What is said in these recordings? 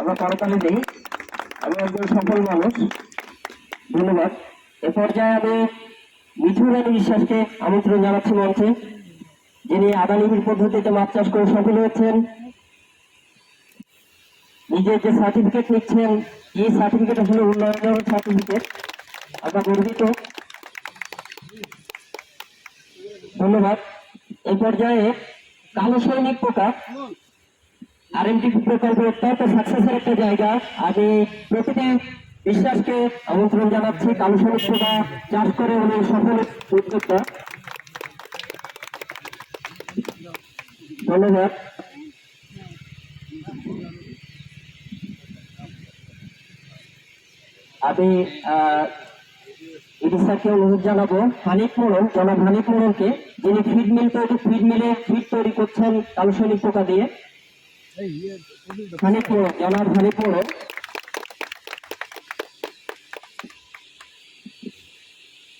আমরা করতালি দিই আমি একজন সফল মানুষ। ধন্যবাদ। এ পর্যায়ে আমি মিঠু বিশ্বাসকে আমন্ত্রণ জানাচ্ছি মঞ্চে। যিনি আদানিবির পদ্ধতিতে মাছ চাষ করে সফল হয়েছেন। নিজের যে সার্টিফিকেট নিচ্ছেন, এই সার্টিফিকেট আসলে উন্নয়নের সার্টিফিকেট আমরা গর্বিত। ধন্যবাদ। এই পর্যায়ে কালো সৈনিক পোকা প্রকল্প অত্যন্ত সাকসেসের একটা জায়গা। আমি প্রতিটি বিশ্বাসকে আমন্ত্রণ জানাচ্ছি। চাষ করে উনি সফল উদ্যোক্তা। ধন্যবাদ। আমি ইডিসাকে অনুরোধ জানাব, হানিফ মোড়ল, জনাব হানিফ মোড়লকে, যিনি ফিড মিল তৈরি ফিড মিলে ফিড তৈরি করছেন কালো সৈনিক পোকা দিয়ে হানিফ মোড়ল জনাব হানিফ মোড়ল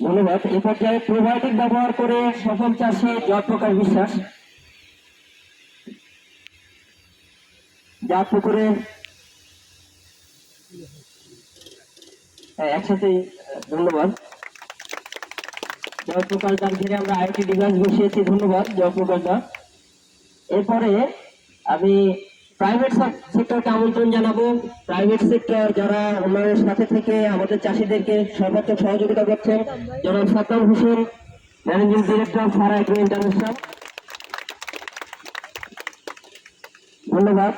ধন্যবাদ। এ পর্যায়ে প্রোবায়োটিক ব্যবহার করে সফল চাষি জয়প্রকাশ বিশ্বাস। যা পুকুরে হ্যাঁ, একসাথে ধন্যবাদ। জয়প্রকাশ দার ঘিরে আমরা আইটি ডিভাইস বসিয়েছি ধন্যবাদ জয়প্রকাশ দা এরপরে আমি প্রাইভেট সেক্টরকে আমন্ত্রণ জানাব। প্রাইভেট সেক্টর যারা উন্নয়নের সাথে থেকে আমাদের চাষিদেরকে সর্বাত্মক সহযোগিতা করছেন, জনাব Saddam Hossain managing director Fara Agro International ধন্যবাদ।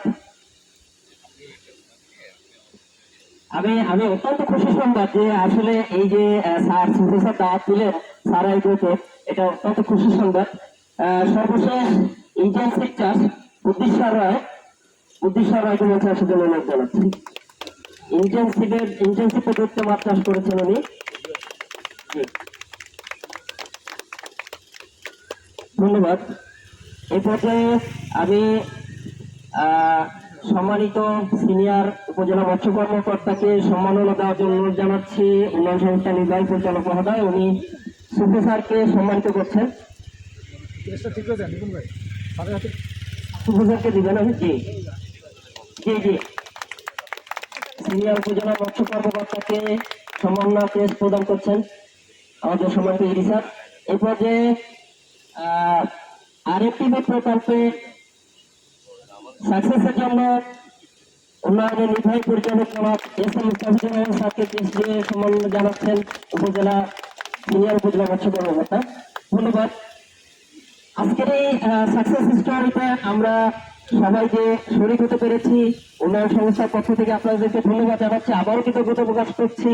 আমি আমি অত্যন্ত খুশি সংবাদ যে আসলে এই যে স্যার প্রফেসর দাওয়াত দিলেন স্যার এটা অত্যন্ত খুশি সংবাদ। সর্বশেষ ইন্টেন্সিভ চাষ বুদ্ধিশ্বর রায় বুদ্ধিশ্বর রায়কে মধ্যে জন্য অনুরোধ জানাচ্ছি ইন্টেন্সিভের ইন্টেন্সিভ পদ্ধতিতে মাছ চাষ করেছেন উনি। ধন্যবাদ। এই পর্যায়ে আমি সম্মানিত সিনিয়র উপজেলা মৎস্য কর্মকর্তাকে সম্মাননা দেওয়ার জন্য অনুরোধ জানাচ্ছি উন্নয়ন সংস্থা নির্বাহী পরিচালক মহোদয় উনি সুফি স্যারকে সম্মানিত করছেন। সুফি স্যারকে দিবেন আমি? জি। সিনিয়র উপজেলা মৎস্য কর্মকর্তাকে প্রদান করছেন। আমাদের স্যার। সাকসেসের জন্য উন্নয়নের নির্বাহী পরিচালক এস এম মুস্তাফিজুর স্যারকে দিয়ে জানাচ্ছেন উপজেলা সিনিয়র উপজেলা মৎস্য কর্মকর্তা। ধন্যবাদ। আজকের এই সাকসেস স্টোরিতে আমরা সবাই যে শরীর হতে পেরেছি। উন্নয়ন সংস্থার পক্ষ থেকে আপনাদেরকে ধন্যবাদ জানাচ্ছি। আবারও কৃতজ্ঞতা প্রকাশ করছি।